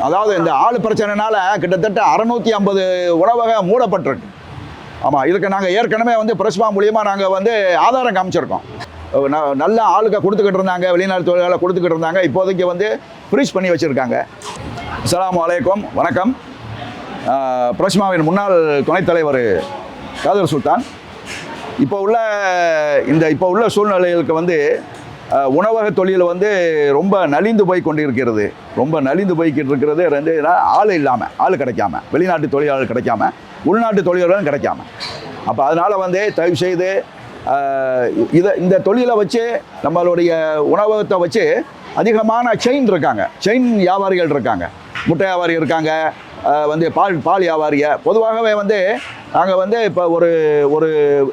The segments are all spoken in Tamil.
அதாவது இந்த ஆள் பிரச்சனைனால கிட்டத்தட்ட அறநூற்றி ஐம்பது உணவகம் மூடப்பட்டிருக்கு. ஆமாம் இதுக்கு நாங்கள் ஏற்கனவே வந்து பிரஸ்மா மூலியமாக நாங்கள் வந்து ஆதாரம் காமிச்சிருக்கோம். ந- நல்ல ஆளுக்க கொடுத்துக்கிட்டு இருந்தாங்க வெளிநாட்டு தொழிலாளர் கொடுத்துக்கிட்டு இருந்தாங்க இப்போதைக்கு வந்து ஃப்ரீஸ் பண்ணி வச்சுருக்காங்க. அஸ்ஸலாமு வலைக்கம் வணக்கம். பிரஸ்மாவின் முன்னாள் துணைத் தலைவர் காதர் சுல்தான். இப்போ உள்ள இந்த இப்போ உள்ள சூழ்நிலைகளுக்கு வந்து உணவக தொழில் வந்து ரொம்ப நலிந்து போய் கொண்டிருக்கிறது. ரொம்ப நலிந்து போய்கிட்டு இருக்கிறது ரெண்டு ஆள் இல்லாமல் ஆள் கிடைக்காம வெளிநாட்டு தொழிலாளர் கிடைக்காம உள்நாட்டு தொழிலாளரும் கிடைக்காம. அப்போ அதனால் வந்து தயவு செய்து இதை இந்த தொழிலை வச்சு நம்மளுடைய உணவகத்தை வச்சு அதிகமான செயின் இருக்காங்க. செயின் வியாபாரிகள் இருக்காங்க. முட்டை வியாபாரி இருக்காங்க. வந்து பால் பால் வியாபாரிய பொதுவாகவே வந்து நாங்கள் வந்து இப்போ ஒரு ஒரு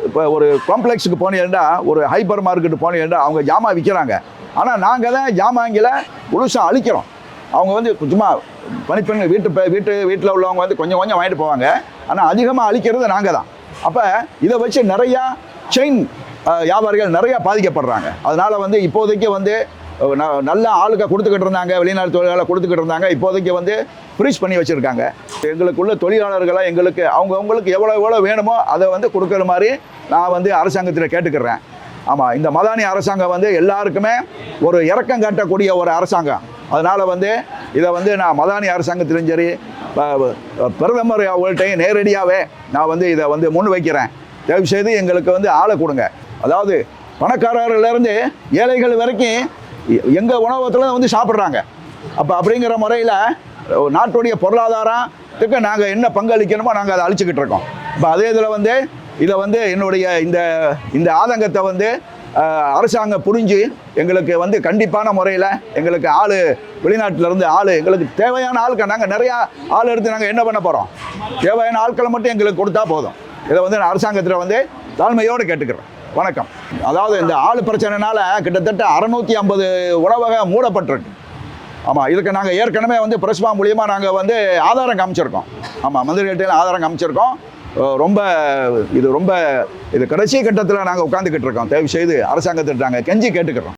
இப்போ ஒரு காம்ப்ளெக்ஸுக்கு போனீங்கன்னா ஒரு ஹைப்பர் மார்க்கெட்டு போனீங்கன்னா அவங்க ஜாமான் விற்கிறாங்க ஆனால் நாங்கள் தான் ஜாமாங்கில முழுசாக அழிக்கிறோம். அவங்க வந்து சும்மா பணிப்பெண் வீட்டு வீட்டு வீட்டில் உள்ளவங்க வந்து கொஞ்சம் கொஞ்சம் வாங்கிட்டு போவாங்க. ஆனால் அதிகமாக அழிக்கிறது நாங்கள் தான். அப்போ இதை வச்சு நிறையா செயின் வியாபாரிகள் நிறையா பாதிக்கப்படுறாங்க. அதனால் வந்து இப்போதைக்கு வந்து நல்ல ஆளுக்க கொடுத்துக்கிட்டு இருந்தாங்க வெளிநாட்டு தொழிலாளர் கொடுத்துக்கிட்டு இருந்தாங்க இப்போதைக்கு வந்து ஃப்ரீஸ் பண்ணி வச்சுருக்காங்க. எங்களுக்குள்ள தொழிலாளர்களாக எங்களுக்கு அவங்கவுங்களுக்கு எவ்வளோ எவ்வளோ வேணுமோ அதை வந்து கொடுக்குற மாதிரி நான் வந்து அரசாங்கத்தில் கேட்டுக்கிறேன். ஆமாம் இந்த மதானி அரசாங்கம் வந்து எல்லாருக்குமே ஒரு இறக்கம் காட்டக்கூடிய ஒரு அரசாங்கம். அதனால் வந்து இதை வந்து நான் மதானி அரசாங்கத்திலும் சரி பிரதமர் அவங்கள்ட்டையும் நேரடியாகவே நான் வந்து இதை வந்து முன் வைக்கிறேன். தயவு செய்து எங்களுக்கு வந்து ஆளை கொடுங்க. அதாவது பணக்காரர்லேருந்து ஏழைகள் வரைக்கும் எங்கள் உணவகத்தில் வந்து சாப்பிட்றாங்க. அப்போ அப்படிங்கிற முறையில் நாட்டுடைய பொருளாதாரத்துக்கு நாங்கள் என்ன பங்களிக்கணுமோ நாங்கள் அதை அழிச்சுக்கிட்டு இருக்கோம். இப்போ அதே இதில் வந்து இதை வந்து என்னுடைய இந்த இந்த ஆதங்கத்தை வந்து அரசாங்கம் புரிஞ்சு எங்களுக்கு வந்து கண்டிப்பான முறையில் எங்களுக்கு ஆள் வெளிநாட்டிலேருந்து ஆள் எங்களுக்கு தேவையான ஆட்கள் நாங்கள் நிறையா ஆள் எடுத்து நாங்கள் என்ன பண்ண போகிறோம் தேவையான ஆட்களை மட்டும் எங்களுக்கு கொடுத்தா போதும். இதை வந்து நான் அரசாங்கத்தில் வந்து தாழ்மையோடு கேட்டுக்கிறேன். வணக்கம். அதாவது இந்த ஆள் பிரச்சனைனால கிட்டத்தட்ட அறநூற்றி ஐம்பது உணவகம் மூடப்பட்டிருக்கு. ஆமாம் இதுக்கு நாங்கள் ஏற்கனவே வந்து பிரஸ்மா மூலியமாக நாங்கள் வந்து ஆதாரம் காமிச்சிருக்கோம். ஆமாம் மந்திரிகிட்டையில் ஆதாரம் காமிச்சிருக்கோம். ரொம்ப இது ரொம்ப இது கடைசி கட்டத்தில் நாங்கள் உட்காந்துக்கிட்டு இருக்கோம். தயவு செய்து அரசாங்கத்திட்டாங்க கெஞ்சி கேட்டுக்கிறோம்.